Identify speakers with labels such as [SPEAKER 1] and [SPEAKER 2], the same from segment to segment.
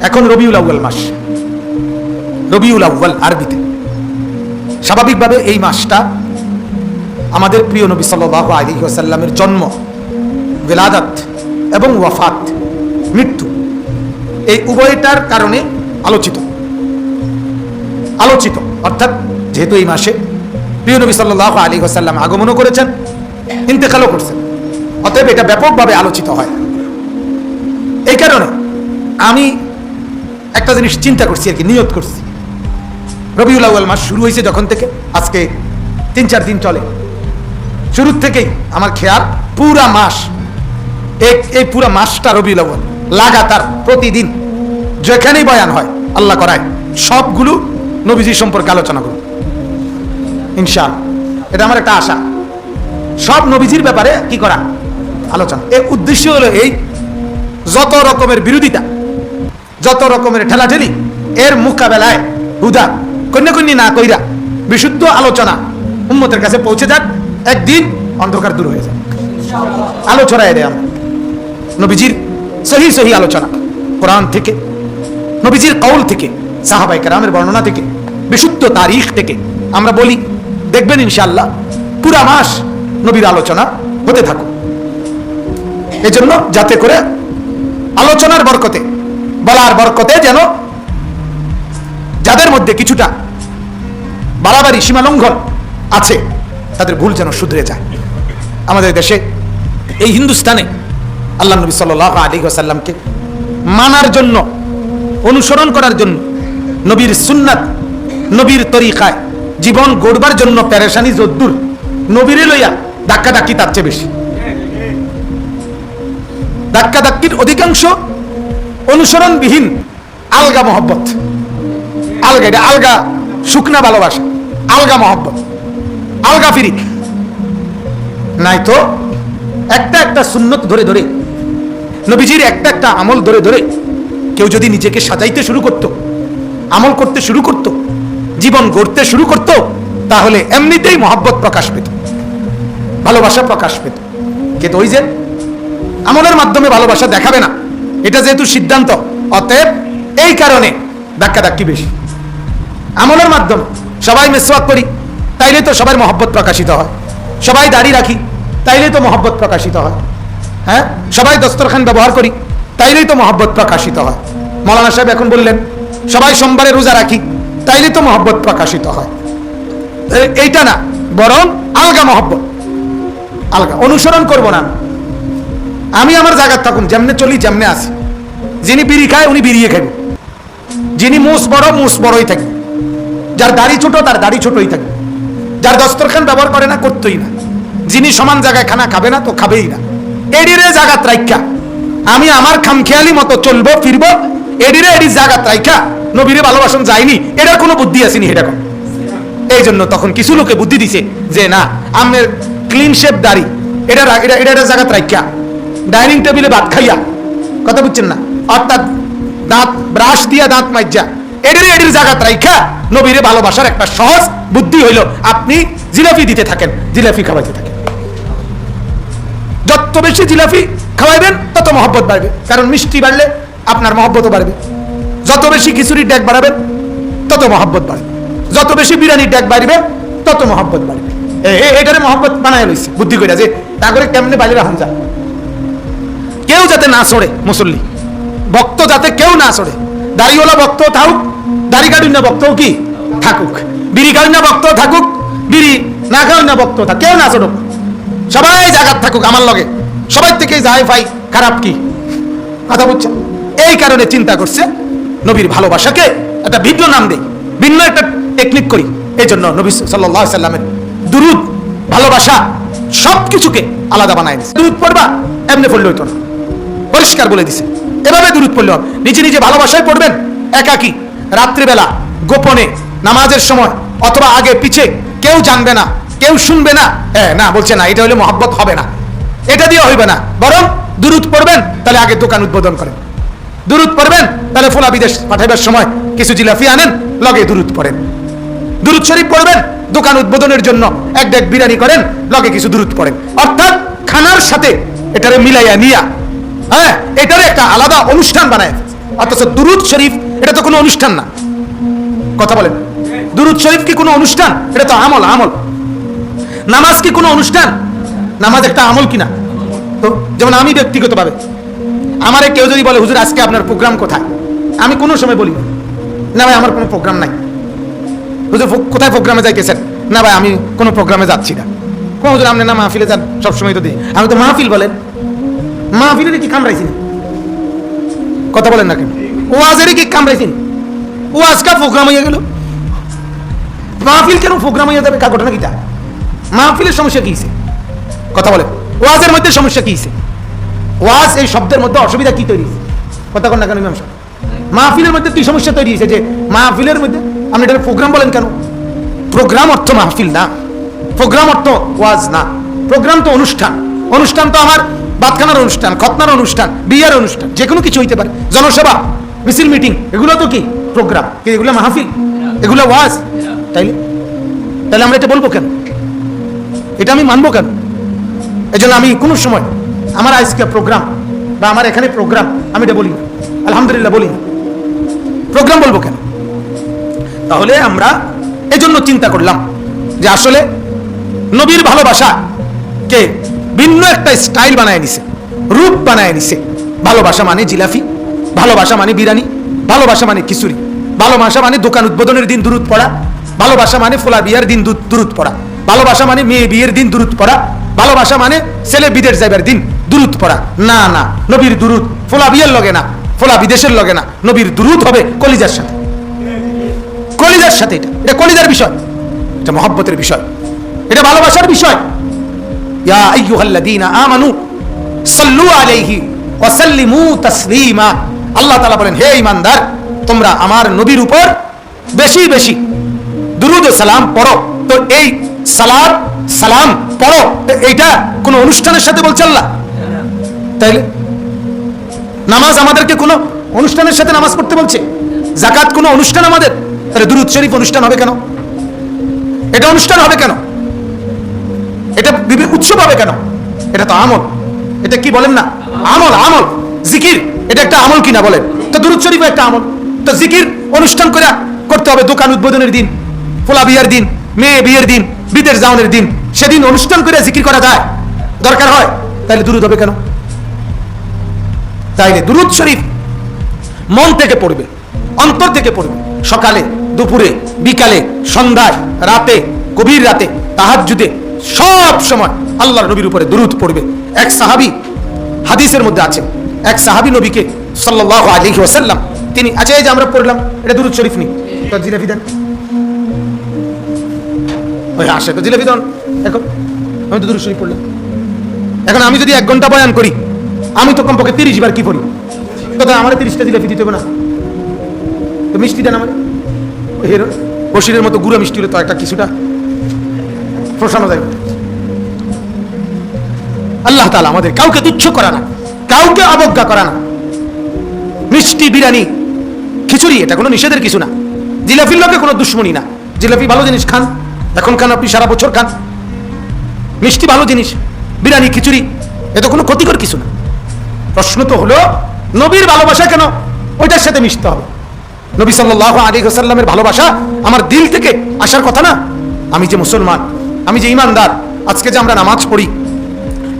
[SPEAKER 1] এখন রবিউল আউ্য়াল মাস। রবিউল আউ্য়াল আরবিতে। স্বাভাবিকভাবে এই মাসটা আমাদের প্রিয় নবী সাল্লাহ আলী ওয়াসাল্লামের জন্ম, বেলাদাত এবং ওয়াফাত, মৃত্যু। এই উভয়টার কারণে আলোচিত। আলোচিত। অর্থাৎ যেহেতু এই মাসে প্রিয় নবী সাল্লাহ আলী ওসাল্লাম আগমনও করেছেন, ইন্তেকালও করছেন। অতএব এটা ব্যাপকভাবে আলোচিত হয়। এই কারণে আমি একটা জিনিস চিন্তা করছি আর কি, নিয়ত করছি। রবিউল আউ্য়াল মাস শুরু হয়েছে যখন থেকে, আজকে তিন চার দিন চলে। শুরুর থেকেই আমার খেয়াল পুরা মাস, এই এই পুরা মাসটা রবিউল আউ্য়াল, লাগাতার প্রতিদিন যেখানেই বয়ান হয়, আল্লাহ করায়, সবগুলো নবীজি সম্পর্কে আলোচনা করুন। ইনশাল, এটা আমার একটা আশা। সব নবীজির ব্যাপারে কি করা? আলোচনা। এর উদ্দেশ্য হলো এই, যত রকমের বিরোধিতা যত রকমের ঠেলাঠেলি, এর মোকাবেলায় হুদা কন্যা কন্যা না কইরা বিশুদ্ধ আলোচনা উম্মতের কাছে পৌঁছে যাক, একদিন অন্ধকার দূর হয়ে যাক। আলো ছড়াই আমরা। নবীজির সহি সহি আলোচনা, কোরআন থেকে, নবীজির কৌল থেকে সাহাবাই কেরামের বর্ণনা থেকে, বিশুদ্ধ তারিখ থেকে আমরা বলি, দেখবেন ইনশাল্লাহ পুরা মাস নবীর আলোচনা হতে থাকুক। এজন্য যাতে করে আলোচনার বরকতে বলার বরকতে যেন যাদের মধ্যে কিছুটা বাড়াবাড়ি সীমালঙ্ঘন আছে, তাদের ভুল যেন শুধরে যায়। আমাদের দেশে এই হিন্দুস্তানে আল্লাহ নবী সাল আলী আসাল্লামকে মানার জন্য, অনুসরণ করার জন্য, নবীর সুন্নাত, নবীর তরিকায় জীবন গড়বার জন্য প্যারেশানি যদ্দুর, নবীরে লইয়া ধাক্কা ধাক্কি তার চেয়ে বেশি। ধাক্কা ধাক্কির অধিকাংশ অনুসরণবিহীন আলগা মহব্বত। আলগা, এটা আলগা শুকনা ভালোবাসা, আলগা মহব্বত, আলগা ফিরিক। নাই তো একটা একটা সুন্নত ধরে ধরে, নবীজির একটা একটা আমল ধরে ধরে কেউ যদি নিজেকে সাজাইতে শুরু করত, আমল করতে শুরু করত, জীবন গড়তে শুরু করত, তাহলে এমনিতেই মহব্বত প্রকাশ পেত, ভালোবাসা প্রকাশ পেত। কিন্তু ওই যে আমলের মাধ্যমে ভালোবাসা দেখাবে না এটা যেহেতু সিদ্ধান্ত, অতএব এই কারণে ধাক্কা ধাক্কি বেশি। আমলের মাধ্যমে, সবাই মেসওয়াক করি তাইলে তো সবার মহব্বত প্রকাশিত হয়। সবাই দাড়ি রাখি, তাইলেই তো মহব্বত প্রকাশিত হয়। হ্যাঁ? সবাই দস্তরখান ব্যবহার করি, তাইলেই তো মহব্বত প্রকাশিত হয়। মৌলানা সাহেব এখন বললেন, সবাই সোমবারে রোজা রাখি, তাইলেই তো মহব্বত প্রকাশিত হয়। এইটা না, বরং আলগা মহব্বত। আলগা, অনুসরণ করব না। আমি আমার জায়গায় থাকুন, যেমনে চলি, যেমনে আসি। যিনি বিড়ি খায়, উনি বিড়িয়ে খাবেন যিনি মুস বড় মুস বড়ই থাকবে যার দাড়ি ছোট, তার দাড়ি ছোটই থাকবে যার দস্তরখান ব্যবহার করে না, করতেই না। যিনি সমান জায়গায় খানা খাবে না, তো খাবেই না। এডিরে জাগাত রাইখা। আমি আমার খামখেয়ালি মতো চলবো, ফিরবো, এডিরে এডির জায়গা রাইখা। নবীরে ভালোবাসন যায়নি এটার কোনো বুদ্ধি আসেনি এটা কোন। এই জন্য তখন কিছু লোকে বুদ্ধি দিছে যে, না আমের ক্লিন শেপ দাড়ি এটা এটা এটা জায়গা রাইখা। ডাইনিং টেবিলে ভাত খাইয়া, কথা বুঝছেন না? অর্থাৎ দাঁত, ব্রাশ দিয়া দাঁত মাইজা, এডির এডির জায়গা রাইখা নবীরে ভালোবাসার একটা সহজ বুদ্ধি হইল। আপনি জিলাপি দিতে থাকেন, জিলাপি খাওয়াইতে থাকেন। যত বেশি জিলাপি খাওয়াইবেন, তত মহব্বত বাড়বে। কারণ মিষ্টি বাড়লে আপনার মহব্বতও বাড়বে। যত বেশি খিচুড়ির ডেক বাড়াবেন, তত মহব্বত বাড়বে। যত বেশি বিরিয়ানির ডেক বাড়বে, তত মহব্বত বাড়বে। এটারে মহব্বত বানায় লইছে, বুদ্ধি করে যে, তা করে কেমনে বাইরে রাখুন যায় কেউ যাতে না সরে মুসল্লি। ভক্ত যাতে কেউ না সরে। দাড়িওয়ালা ভক্ত থাকুক, দাড়ি কাটুন না ভক্ত কি? থাকুক। বিড়ি কাটুন না ভক্ত থাকুক, বিড়ি না খাওয়ান না ভক্ত থাক কেউ না সরুক। সবাই জায়গার থাকুক আমার লগে। সবাই থেকে যাই ভাই, খারাপ কি? কথা বুঝছেন এই কারণে চিন্তা করছে নবীর ভালোবাসাকে একটা ভিন্ন নাম দেই। ভিন্ন একটা টেকনিক করি। এই জন্য নবী সাল্লাহ সাল্লামের দুরুদ, ভালোবাসা সব কিছুকে আলাদা বানায় দিচ্ছে দুরুদ পড়বা, এমনি পড়লে হইতো না। পরিষ্কার বলে দিছে। এভাবে দূরত পড়লে হবে। নিজে নিজে ভালোবাসায় পড়বেন, একাকি। রাত্রিবেলা, গোপনে, নামাজের সময়, অথবা আগে পিছে, কেউ জানবে না, কেউ শুনবে না। হ্যাঁ না, বলছে না, এটা হলে মহব্বত হবে না। এটা দিয়ে হইবে না। বরং দূরত পড়বেন, তাহলে আগে দোকান উদ্বোধন করেন। দূরত পড়বেন, তাহলে ফোলা বিদেশ পাঠাইবার সময় কিছু জিলাফি আনেন, লগে দূরত পড়েন। দুরুদ শরীফ পড়বেন, দোকান উদ্বোধনের জন্য এক ডেক বিরিয়ানি করেন, লগে কিছু দুরুদ পড়েন। অর্থাৎ খানার সাথে এটারে মিলাইয়া নিয়া হ্যাঁ এটারে একটা আলাদা অনুষ্ঠান বানায় অথচ দুরুদ শরীফ এটা তো কোনো অনুষ্ঠান না। কথা বলেন। দুরুদ শরীফ কি কোনো অনুষ্ঠান? এটা তো আমল আমল। নামাজ কি কোনো অনুষ্ঠান? নামাজ একটা আমল কিনা? তো যেমন আমি ব্যক্তিগতভাবে আমারে কেউ যদি বলে হুজুর আজকে আপনার প্রোগ্রাম কোথায়? আমি কোনো সময় বলি না, ভাই আমার কোনো প্রোগ্রাম নাই। হুজুর কোথায় প্রোগ্রামে যাইতেছেন? না ভাই আমি কোনো প্রোগ্রামে যাচ্ছি না। কোন হুজুর আপনি না মাহফিলে যান? সবসময় তো দিই। আমি তো মাহফিল বলেন। মাহফিলের কি কামড়াইছি না? কথা বলেন না কেন? ওয়াজের কি কামড়াইছি না? ওয়াজ কা প্রোগ্রাম হয়ে গেল? মাহফিল কেন প্রোগ্রাম হয়ে যাবে? কা ঘটনা কিটা? মাহফিলের সমস্যা কি? কথা বলেন। ওয়াজের মধ্যে সমস্যা কি? ওয়াজ এই শব্দের মধ্যে অসুবিধা কি তৈরি কথা কন না কেন, ইমাম সাহেব? মাহফিলের মধ্যে কি সমস্যা তৈরি হয়েছে যে মাহফিলের মধ্যে আপনি এটা প্রোগ্রাম বলেন কেন? প্রোগ্রাম অর্থ মাহফিল না। প্রোগ্রাম অর্থ ওয়াজ না। প্রোগ্রাম তো অনুষ্ঠান। অনুষ্ঠান তো আমার বাতখানার অনুষ্ঠান, খতনার অনুষ্ঠান, বিয়ের অনুষ্ঠান যে কোনো কিছু হইতে পারে। জনসভা, মিছিল, মিটিং, এগুলো তো কি? প্রোগ্রাম। কি এগুলো মাহফিল? এগুলো ওয়াজ? তাইলে? তাহলে আমরা এটা বলব কেন? এটা আমি মানবো কেন? এই জন্য আমি কোনো সময় আমার আজকে প্রোগ্রাম বা আমার এখানে প্রোগ্রাম, আমি এটা বলি না। আলহামদুলিল্লাহ বলি না। প্রোগ্রাম বলব কেন? তাহলে আমরা এজন্য চিন্তা করলাম যে আসলে নবীর ভালোবাসা কে? ভিন্ন একটা স্টাইল বানায় নিছে। রূপ বানায় নিছে। ভালোবাসা মানে জিলাফি ভালোবাসা মানে বিরানি ভালোবাসা মানে খিচুড়ি ভালোবাসা মানে দোকান উদ্বোধনের দিন দূরত পড়া ভালোবাসা মানে ফোলা বিয়ার দিন দূর- দূরত পড়া ভালোবাসা মানে মেয়ে বিয়ের দিন দূরত পড়া ভালোবাসা মানে ছেলে বিদেশ যাইবার দিন দূরত পড়া। না না, নবীর দূরত ফোলা বিয়ের লগে না, ফোলা বিদেশের লগে না, নবীর দূরত হবে কলিজার সাথে। কলিজার সাথে এটা। এটা কলিজার বিষয়। এটা মহব্বতের বিষয়। এটা ভালোবাসার বিষয়। ইয়া আইয়ুহাল্লাযীনা আমানু সাল্লু আলাইহি ওয়া সাল্লিমু তাসলিমা। আল্লাহ তাআলা বলেন, হে ঈমানদার, তোমরা আমার নবীর উপর বেশি বেশি দুরুদ সালাম পড়ো। তো এই সালাম সালাম পড়ো। এইটা কোন অনুষ্ঠানের সাথে বলছে আল্লাহ? তাইলে নামাজ আমাদেরকে কোনো অনুষ্ঠানের সাথে নামাজ পড়তে বলছে? জাকাত কোনো অনুষ্ঠান আমাদের? তাহলে দুরুদ শরীফ অনুষ্ঠান হবে কেন? এটা অনুষ্ঠান হবে কেন? এটা উৎসব হবে কেন? এটা তো আমল। এটা কি বলেন না? আমল আমল। জিকির, এটা একটা আমল কিনা বলেন? তো দুরুদ একটা আমল। তো জিকির অনুষ্ঠান করে করতে হবে দোকান উদ্বোধনের দিন, ফোলা বিয়ের দিন, মেয়ে বিয়ের দিন, বিদেশ যাওয়ানের দিন। সেদিন অনুষ্ঠান করে জিকির করা যায়। দরকার হয়? তাহলে দুরুদ হবে কেন? তাইলে দুরুদ শরীফ মন থেকে পড়বে, অন্তর থেকে পড়বে। সকালে, দুপুরে, বিকালে, সন্ধ্যায়, রাতে, গভীর রাতে, তাহাজ্জুদে সব সময় আল্লাহর নবীর উপরে দুরুদ পড়বে। এক সাহাবী হাদিসের মধ্যে আছে। এক সাহাবী নবীকে সাল্লাল্লাহু আলাইহি ওয়াসাল্লাম তিনি আচ্ছা এই যে আমরা পড়লাম, এটা দুরুদ শরীফ নি তো জিলাপি দেন। ওই আসে তো জিলাপি দেন। এখন, আমি তো দুরুদ শরীফ পড়লাম। এখন আমি যদি এক ঘণ্টা বয়ান করি, আমি তো কমপক্ষে তিরিশ বার কি পড়ি? তো আমার তিরিশটা জিলাপি দিতে হবে না? তো মিষ্টি দেন আমার। হিরো বসিরের মতো গুঁড়ো মিষ্টি হলে তো একটা কিছুটা প্রশানো যায় আল্লাহ তালা আমাদের কাউকে তুচ্ছ করা না, কাউকে অবজ্ঞা করা না। মিষ্টি বিরিয়ানি, খিচুড়ি, এটা কোনো নিষেধের কিছু না। জিলাপির লোকে কোনো দুশ্মনী না। জিলাপি ভালো জিনিস খান, এখন খান আপনি, সারা বছর খান। মিষ্টি ভালো জিনিস, বিরিয়ানি, খিচুড়ি এটা কোনো ক্ষতিকর কিছু না। প্রশ্ন তো হলো, নবীর ভালোবাসা কেন? ওইটার সাথে মিশতে হবে। নবী সাল্লাহ আলী সাল্লামের ভালোবাসা আমার দিল থেকে আসার কথা না? আমি যে মুসলমান, আমি যে ইমানদার, আজকে যে আমরা নামাজ পড়ি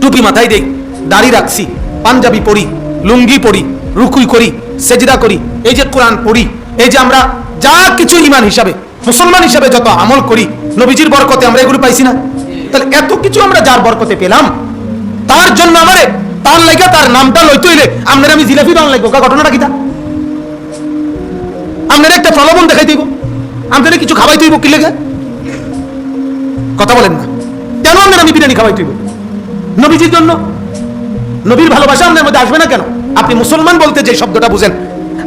[SPEAKER 1] টুপি মাথায় দেই, দাড়ি রাখছি, পাঞ্জাবি পড়ি লুঙ্গি পড়ি রুকুই করি, সেজদা করি, এই যে কোরআন পড়ি, এই যে আমরা যা কিছু ইমান হিসাবে, মুসলমান হিসাবে যত আমল করি, নবীজির বরকতে আমরা এগুলো পাইছি না। তাহলে এত কিছু আমরা যার বরকতে পেলাম, তার জন্য আমারে, তার লাগা তার নামটা লইতে হইলে আপনার আমি জিলাপি দান লাগবো ঘটনাটা কিটা আপনার একটা প্রলোভন দেখাই দিব আপনাদের কিছু খাওয়াই দিব কি লেগে? কথা বলেন না। কেন আপনার আমি বিরিয়ানি খাওয়াই দিব নবীজির জন্য। নবীর ভালোবাসা আপনার মধ্যে আসবে না কেন? আপনি মুসলমান বলতে যে শব্দটা বুঝেন।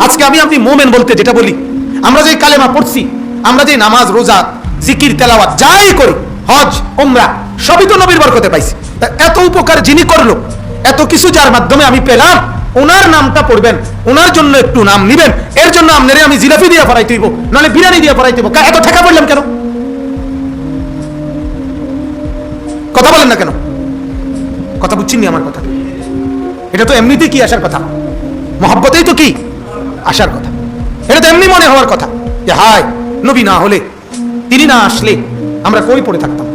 [SPEAKER 1] আজকে আমি আপনি মোমেন বলতে যেটা বলি। আমরা যে কালেমা পড়ছি, আমরা যে নামাজ, রোজা, জিকির, তেলাওয়াত, যাই করি, হজ ওমরা সবই তো নবীর বরকতে পাইছি। তা এত উপকার যিনি করল, এত কিছু যার মাধ্যমে আমি পেলাম ওনার নামটা পড়বেন ওনার জন্য একটু নাম নিবেন, এর জন্য আপনারে আমি জিলাপি দিয়ে ফরাইতে হইব নাহলে বিরিয়ানি দিয়ে ফরাইতে হইব কা- এত ঠেকা পড়লাম কেন? কথা বলেন না কেন? কথা বুঝছেন আমার কথা। এটা তো এমনিতেই কি আসার কথা? মহব্বতেই তো কি আসার কথা? এটা তো এমনি মনে হওয়ার কথা যে হায়, নবী না হলে, তিনি না আসলে আমরা কই পড়ে থাকতাম?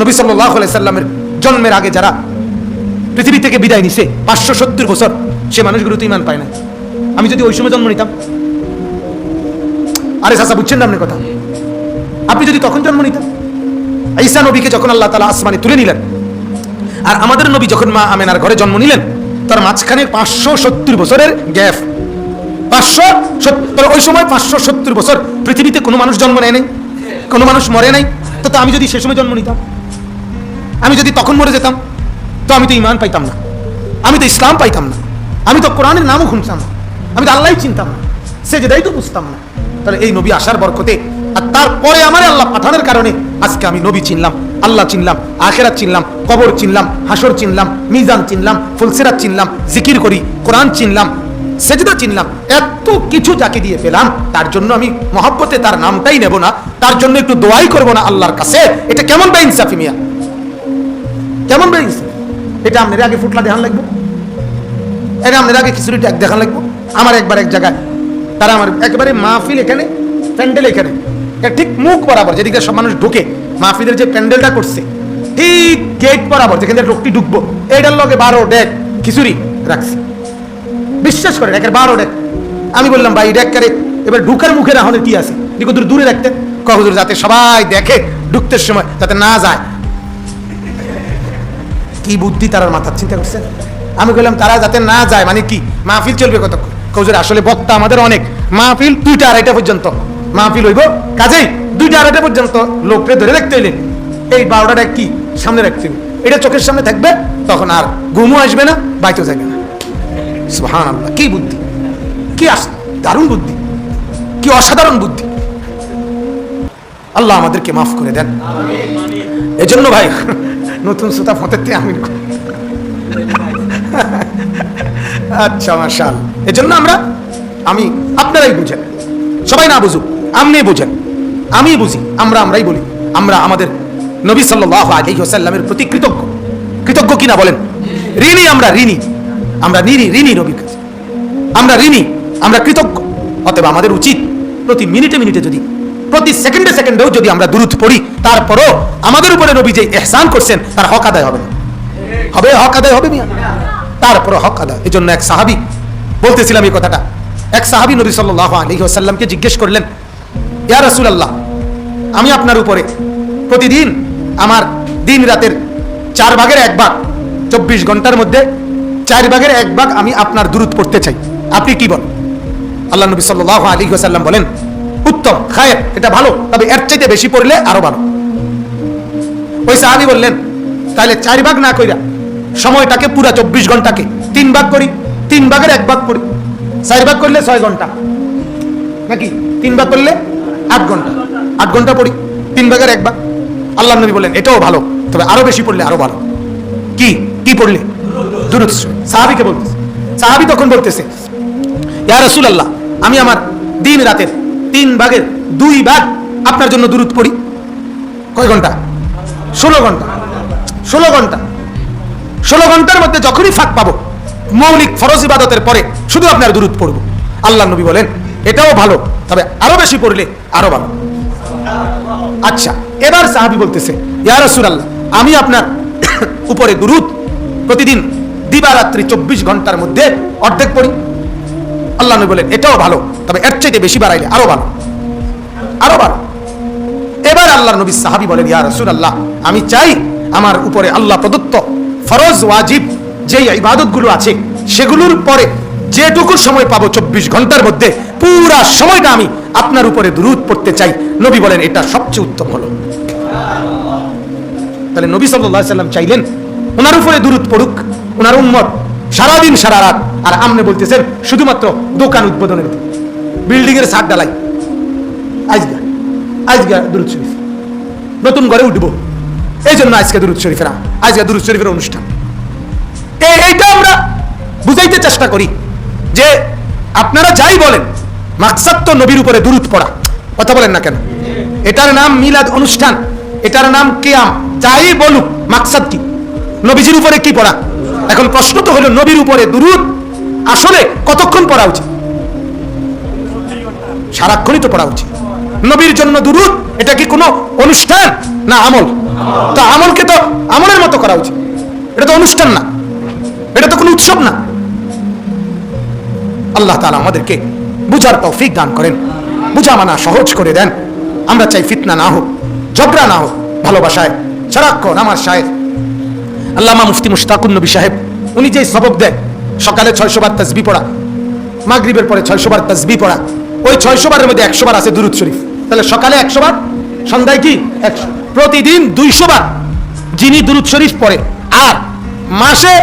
[SPEAKER 1] নবী সাল্লাহ সাল্লামের জন্মের আগে যারা পৃথিবী থেকে বিদায় নিছে, পাঁচশো সত্তর বছর সে মানুষগুলো তো ইমান পায় না আমি যদি ওই সময় জন্ম নিতাম? আরে চাচা, বুঝছেন না আপনি কথা? আপনি যদি তখন জন্ম নিতেন? ঈসা নবীকে যখন আল্লাহ তালা আসমানে তুলে নিলেন আর আমাদের নবী যখন মা আমেনার ঘরে জন্ম নিলেন, তার মাঝখানে পাঁচশো সত্তর বছরের গ্যাপ। পাঁচশো সত্তর ওই সময় পাঁচশো সত্তর বছর পৃথিবীতে কোনো মানুষ জন্ম নেয় নাই? কোনো মানুষ মরে নাই? তো আমি যদি সে সময় জন্ম নিতাম, আমি যদি তখন মরে যেতাম, তো আমি তো ইমান পাইতাম না। আমি তো ইসলাম পাইতাম না। আমি তো কোরআনের নামও শুনতাম না। আমি তো আল্লাহ চিনতাম না। সে যেটাই তো বুঝতাম না। তাহলে এই নবী আসার বরকতে তারপরে আমার আল্লাহ পাঠানোর কারণে আজকে আমি নবী চিনলাম, আল্লাহ চিনলাম, আখেরাত চিনলাম, কবর চিনলাম, হাসর চিনলাম, মিজান চিনলাম, ফুলসিরাত চিনলাম, জিকির করি, কোরআন চিনলাম, সেজদা চিনলাম, এত কিছু যাকে দিয়ে পেলাম তার জন্য আমি মহব্বতে তার নামটাই নেব না, তার জন্য একটু দোয়াই করব না আল্লাহর কাছে। এটা কেমন বা ইনসাফি মিয়া? কেমন বা ইনসাফি? এটা আপনার আগে ফুটলা দেখান লাগবে? এটা আপনার আগে খিচুড়ি ট্যাগ দেখান লাগবে? আমার একবার এক জায়গায়, তারা আমার একবারে মাহফিল এখানে, প্যান্ডেল এখানে। মুখ বরাবর যেদিকে সব মানুষ ঢুকে, মাহফিলের যে প্যান্ডেলটা করছে, ঠিক গেট বরাবর যেখানে লোকটি ঢুকবো, এটার লগে বারো ডেক খিচুড়ি রাখছে। বিশ্বাস করে ডেকের বারো ডেক। আমি বললাম, ভাই, ডেক করে? এবার ঢুকার মুখে রাহনের কি আছে? দিকে দূর রাখতে কহজুর যাতে সবাই দেখে ঢুকতে সময়, যাতে না যায়। কি বুদ্ধি তার মাথার, চিন্তা করছে আমি বললাম, তারা যাতে না যায় মানে কি? মাহফিল চলবে কত কৌজুর আসলে বক্তা আমাদের অনেক। মাহফিল দুইটা আড়াইটা পর্যন্ত। মাহফিল হইব, কাজেই দুইটা আড়াইটা পর্যন্ত লোককে ধরে রাখতে হইলে এই বারোটা কি? সামনে রাখতে এটা চোখের সামনে থাকবে তখন আর ঘুমও আসবে না বাইতেও যাবে না। সুহান আল্লাহ কি বুদ্ধি? কি আস দারুণ বুদ্ধি। কি অসাধারণ বুদ্ধি। আল্লাহ আমাদেরকে মাফ করে দেন। এজন্য ভাই নতুন সুতা ফতেতে আমি আচ্ছা মাশাল এজন্য আমরা আমি আপনারাই বুঝেন। সবাই না বুঝুক আপনি বুঝেন। আমি বুঝি, আমরা আমরাই বলি। আমরা আমাদের নবী সাল্লাহ আলী সাল্লামের প্রতি কৃতজ্ঞ। কৃতজ্ঞ কিনা বলেন? ঋণী আমরা ঋণী। আমরা ঋণী ঋণী নবীর কাছে আমরা ঋণী, আমরা কৃতজ্ঞ। অতএব আমাদের উচিত প্রতি মিনিটে মিনিটে যদি, প্রতি সেকেন্ডে সেকেন্ডেও যদি আমরা দূরত পড়ি, তারপরও আমাদের উপরে নবী যে এহসান করছেন, তার হক আদায় হবে না। হবে, হক আদায় হবে মিয়া। তারপরে হক আদায়। এই জন্য এক সাহাবি, বলতেছিলাম এই কথাটা। এক সাহাবি নবী সাল্লাহ আলী আসাল্লামকে জিজ্ঞেস করলেন, ইয়া রাসূলুল্লাহ আমি আপনার উপরে প্রতিদিন আমার দিন রাতের চার ভাগের এক ভাগ, চব্বিশ ঘণ্টার মধ্যে চার ভাগের এক ভাগ আমি আপনার দূরত পড়তে চাই। আপনি কি বলেন? আল্লাহ নবী সাল্লাহ আলী সাল্লাম বলেন, উত্তম, খায়ের, এটা ভালো, তবে এর চাইতে বেশি পড়লে আরও ভালো। ওই সাহাবি বললেন, তাহলে চার ভাগ না কইরা সময়টাকে পুরা চব্বিশ ঘন্টাকে তিন ভাগ করি, তিন ভাগের এক ভাগ করি। চার ভাগ করলে ছয় ঘণ্টা, নাকি তিন ভাগ করলে আট ঘণ্টা? আট ঘণ্টা পড়ি, তিন ভাগের এক ভাগ। আল্লাহ নবী বললেন, এটাও ভালো, তবে আরও বেশি পড়লে আরও ভালো কি? কি পড়লে? দূরত সাহাবিকে বলতেছে। সাহাবি তখন বলতেছে, ইয়া রাসূলুল্লাহ, আমি আমার দিন রাতের তিন ভাগের দুই ভাগ আপনার জন্য দূরত পড়ি। কয় ঘণ্টা? ষোলো ঘণ্টা। ষোলো ঘণ্টা। ষোলো ঘণ্টার মধ্যে যখনই ফাঁক পাবো, মৌলিক ফরজ ইবাদতের পরে শুধু আপনার দূরত পড়ব। আল্লাহ নবী বলেন, এটাও ভালো, তবে আরও বেশি পড়লে আরও ভালো আচ্ছা এবার সাহাবি বলতেছে, ইয়া আমি আপনার উপরে দুরুদ প্রতিদিন দিবারাত্রি চব্বিশ ঘণ্টার মধ্যে অর্ধেক পড়ি। আল্লাহ নবী বলেন, এটাও ভালো, তবে এর চাইতে বেশি বাড়াইলে আরও ভালো আরও ভালো। এবার আল্লাহ নবী সাহাবি বলেন, ইয়া রাসূলুল্লাহ, আমি চাই আমার উপরে আল্লাহ প্রদত্ত ফরজ, ওয়াজিব যে ইবাদতগুলো আছে, সেগুলোর পরে যেটুকু সময় পাবো চব্বিশ ঘণ্টার মধ্যে, পুরা সময়টা আমি আপনার উপরে দুরুদ পড়তে চাই। নবী বলেন, এটা সবচেয়ে উত্তম হলো। তাহলে নবী সাল্লাম চাইলেন, ওনার উপরে দুরুদ পড়ুক, ওনার উম্মত সারাদিন, সারা রাত। আর আমনে বলতেছেন, শুধুমাত্র দোকান উদ্বোধনের বিল্ডিং এর ছাদ ডালাই। আজগা আজগা দুরুদ শরীফ। নতুন ঘরে উঠবো। এই জন্য আজকে দুরুদ শরীফের আজকে দুরুদ শরীফের অনুষ্ঠান। এই এইটা আমরা বুঝাইতে চেষ্টা করি। যে আপনারা যাই বলেন, মাকসাদ তো নবীর উপরে দুরুদ পড়া। কথা বলেন না কেন? এটার নাম মিলাদ অনুষ্ঠান, এটার নাম কেয়াম, যাই বলুক মাকসাদ কি? নবীজির উপরে কি পড়া? এখন প্রশ্ন তো হলো নবীর উপরে দুরুদ আসলে কতক্ষণ পড়া উচিত? সারাক্ষণই তো পড়া উচিত। নবীর জন্য দুরুদ, এটা কি কোনো অনুষ্ঠান না আমল? তো আমলকে তো আমলের মতো করা উচিত। এটা তো অনুষ্ঠান না। এটা তো কোনো উৎসব না। আল্লাহ তালা আমাদেরকে বুঝার তৌফিক দান করেন। বুঝা মানা সহজ করে দেন। আমরা চাই ফিতনা না হোক, ঝগড়া না হোক, ভালোবাসায় সারাক্ষণ আমার সাহেব। আল্লামা মুফতি মুশতাকুন নবী সাহেব, উনি যে সবক দেয় সকালে ছয়শো বার তাসবি পড়া, মাগরিবের পরে ছয়শো বার তাসবি পড়া, ওই ছয়শো বারের মধ্যে একশো বার আছে দুরুদ শরীফ। তাহলে সকালে একশো বার, সন্ধ্যায় কি? একশো। প্রতিদিন দুইশো বার যিনি দুরুদ শরীফ পড়ে, আর মাসে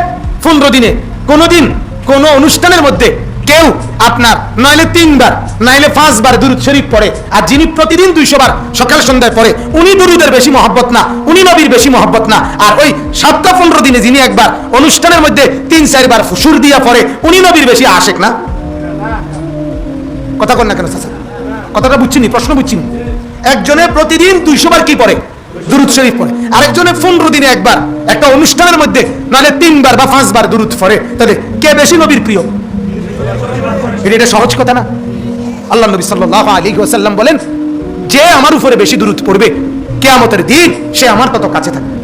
[SPEAKER 1] পনেরো দিনে, কোনোদিন কোনো অনুষ্ঠানের মধ্যে কেউ আপনার, নইলে তিনবার, নাইলে পাঁচবার দুরুদ শরীফ পড়ে, আর যিনি প্রতিদিন দুইশো বার সকাল সন্ধ্যায় পড়ে, উনি দুরুদের বেশি মহব্বত না, উনি নবীর বেশি মহব্বত না। আর ওই সাতটা পনেরো দিনে যিনি একবার অনুষ্ঠানের মধ্যে তিন, চারবার সুর দিয়া পড়ে, উনি নবীর বেশি আশেক না? কথা কন না কেন চাচা কথাটা বুঝছিনি, প্রশ্ন বুঝছিনি। একজনে প্রতিদিন দুইশো বার কি পড়ে? দুরুদ শরীফ পড়ে। আরেকজনে পনেরো দিনে একবার, একটা অনুষ্ঠানের মধ্যে নাহলে তিনবার বা পাঁচবার দুরুদ পড়ে। তাহলে কে বেশি নবীর প্রিয়? এটা সহজ কথা না। আল্লাহ নবী সাল্লাল্লাহু আলাইহি ওয়াসাল্লাম বলেন, যে আমার উপরে বেশি দূরত পড়বে, কিয়ামতের দিন সে আমার তত কাছে থাকবে।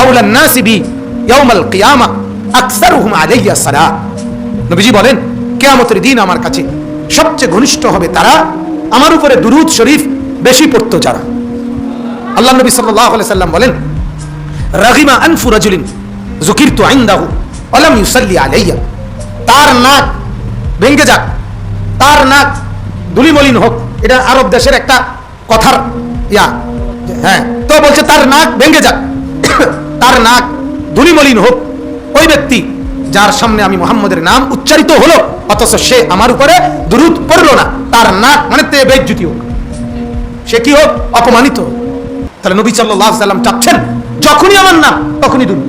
[SPEAKER 1] আউলান নাসি বি ইয়াউমাল কিয়ামা আলাইয়া সালাহ নবীজি বলেন দিন আমার কাছে সবচেয়ে ঘনিষ্ঠ হবে তারা, আমার উপরে দুরুদ শরীফ বেশি পড়তো যারা। আল্লাহ নবী আলাইহি সাল্লাম বলেন, রাগিমা আনফু রাজুলিন যুকিরতু ইনদাহু ওয়ালাম ইউসাল্লি আলাইয়া। তার নাক ভেঙ্গে যাক, তার নাক ধুলিমলিন হোক, এটা আরব দেশের একটা কথার ইয়া। হ্যাঁ তো বলছে তার নাক ভেঙ্গে যাক, তার নাক ধুলিমলিন হোক। ওই ব্যক্তি যার সামনে আমি মোহাম্মদের নাম উচ্চারিত হলো, অথচ সে আমার উপরে দুরুদ পড়ল না, তার নাক মানে তে বেজ্জুতি হোক। সে কি হোক? অপমানিত তাহলে নবী আলাইহি সাল্লাম চাচ্ছেন, যখনই আমার নাম, তখনই দুরুদ।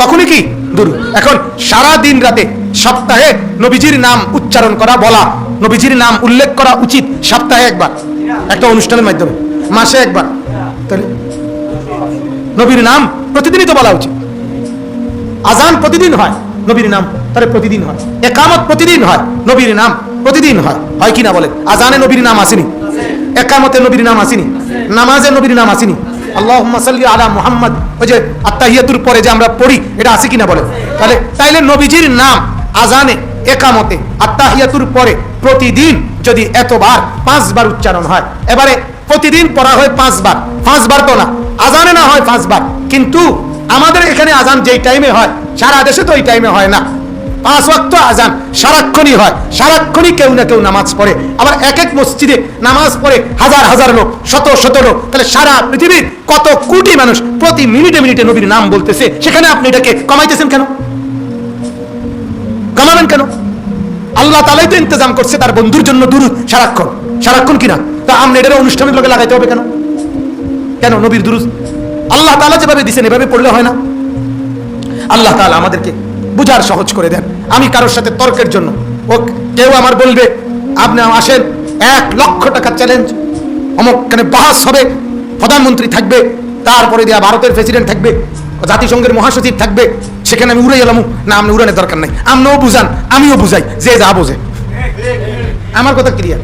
[SPEAKER 1] তখনই কি? দুরু এখন সারা দিন রাতে সপ্তাহে নবীজির নাম উচ্চারণ করা বলা, নবীজির নাম উল্লেখ করা উচিত সপ্তাহে একবার। একটা অনুষ্ঠানের মাধ্যমে, মাসে একবার। তাহলে নবীর নাম প্রতিদিনই তো বলা উচিত। আজান প্রতিদিন হয়, নবীর নাম তাহলে প্রতিদিন হয়। একামত প্রতিদিন হয়, নবীর নাম প্রতিদিন হয়। হয় কি না বলে আজানে নবীর নাম আসেনি। একামতে নবীর নাম আসেনি। নামাজে নবীর নাম আসেনি। আল্লাহ সাল্লি আলা মুহাম্মদ। ওই যে আত্তাহিয়াতুর পরে যে আমরা পড়ি, এটা আছে কিনা বলে তাহলে তাইলে নবীজির নাম আজানে, একামতে আত্তাহিয়াতুর পরে প্রতিদিন যদি এতবার পাঁচবার উচ্চারণ হয়, এবারে প্রতিদিন পড়া হয় পাঁচবার। পাঁচবার তো না, আজানে না হয় পাঁচবার। কিন্তু আমাদের এখানে আজান যেই টাইমে হয়, সারা দেশে তো ওই টাইমে হয় না। পাঁচ ওয়াক্ত আজান সারাক্ষণই হয়, সারাক্ষণই কেউ না কেউ নামাজ পড়ে। আবার এক এক মসজিদে নামাজ পড়ে হাজার হাজার লোক, শত শত লোক। তাহলে সারা পৃথিবীর কত কোটি মানুষ প্রতি মিনিটে মিনিটে নবীর নাম বলতেছে, সেখানে আপনি এটাকে কমাইতেছেন কেন? কমাবেন কেন? আল্লাহ তালাই তো ইন্তজাম করছে তার বন্ধুর জন্য দুরুদ, সারাক্ষণ। সারাক্ষণ কিনা? তা আপনি এটা অনুষ্ঠানের লোকে লাগাইতে হবে কেন? কেন নবীর দুরুদ? আল্লাহ তালা যেভাবে দিছেন, এভাবে পড়লে হয় না? আল্লাহ তালা আমাদেরকে বুঝার সহজ করে দেন। আমি কারোর সাথে তর্কের জন্য। ও কেউ আমার বলবে, আপনি আসেন, এক লক্ষ টাকা চ্যালেঞ্জ অমুকখানে বাহাস হবে, প্রধানমন্ত্রী থাকবে, তারপরে দেয়া ভারতের প্রেসিডেন্ট থাকবে, জাতিসংঘের মহাসচিব থাকবে সেখানে আমি উড়ে গেলাম না, আপনি উড়ানোর দরকার নাই। আপনিও বুঝান, আমিও বুঝাই, যে যা বোঝে। আমার কথা ক্লিয়ার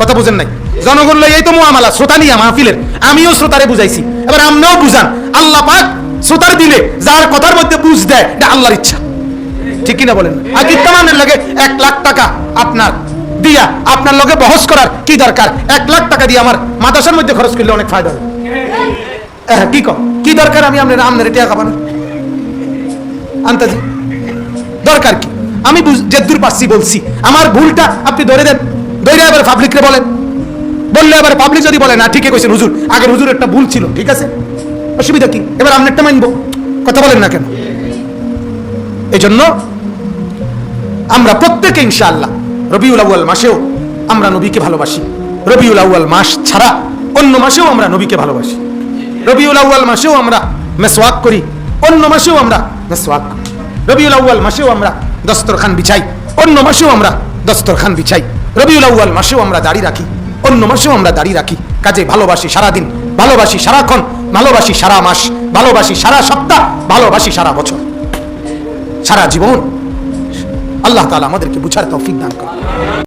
[SPEAKER 1] কথা বুঝেন নাই? জনগণ লই এই তো মোয়ামালা শ্রোতা নিয়ে মাহফিলের। আমিও শ্রোতারে বুঝাইছি। এবার আপনিও বুঝান, আল্লাহ পাক শ্রোতার দিলে যার কথার মধ্যে বুঝ দেয়, এটা আল্লাহর ইচ্ছা। ঠিক কিনা বলেন? আর কিত্তামানের লাগে এক লাখ টাকা আপনার দিয়া, আপনার লগে বহস করার কি দরকার? এক লাখ টাকা দিয়ে আমার মাদাসার মধ্যে খরচ করলে অনেক ফায়দা হবে। কি কি দরকার আমি আপনার আপনার এটা খাবানো আন্তাজি দরকার কি? আমি যেদূর পাচ্ছি বলছি। আমার ভুলটা আপনি ধরে দেন। ধরে আবার পাবলিকরে বলেন। বললে আবার পাবলিক যদি বলে, না, ঠিকই কইছেন হুজুর। আগের হুজুর একটা ভুল ছিল, ঠিক আছে? অসুবিধা কি? এবার আপনারটা মানবো কথা বলেন না কেন? এই জন্য আমরা প্রত্যেকে ইনশাআল্লাহ রবিউল আউয়াল মাসেও আমরা নবীকে ভালোবাসি। রবিউল আউয়াল মাস ছাড়া অন্য মাসেও আমরা নবীকে ভালোবাসি। রবিউল আউয়াল মাসেও আমরা মেসওয়াক করি। অন্য মাসেও আমরা মেসওয়াক রবিউল আউয়াল মাসেও আমরা দস্তরখান বিছাই। অন্য মাসেও আমরা দস্তরখান বিছাই। রবিউল আউয়াল মাসেও আমরা দাড়ি রাখি। অন্য মাসেও আমরা দাড়ি রাখি। কাজে ভালোবাসি সারাদিন, ভালোবাসি সারাক্ষণ, ভালোবাসি সারা মাস, ভালোবাসি সারা সপ্তাহ, ভালোবাসি সারা বছর। সারা জীবন আল্লাহ তাআলা আমাদেরকে বুঝার তৌফিক দান করে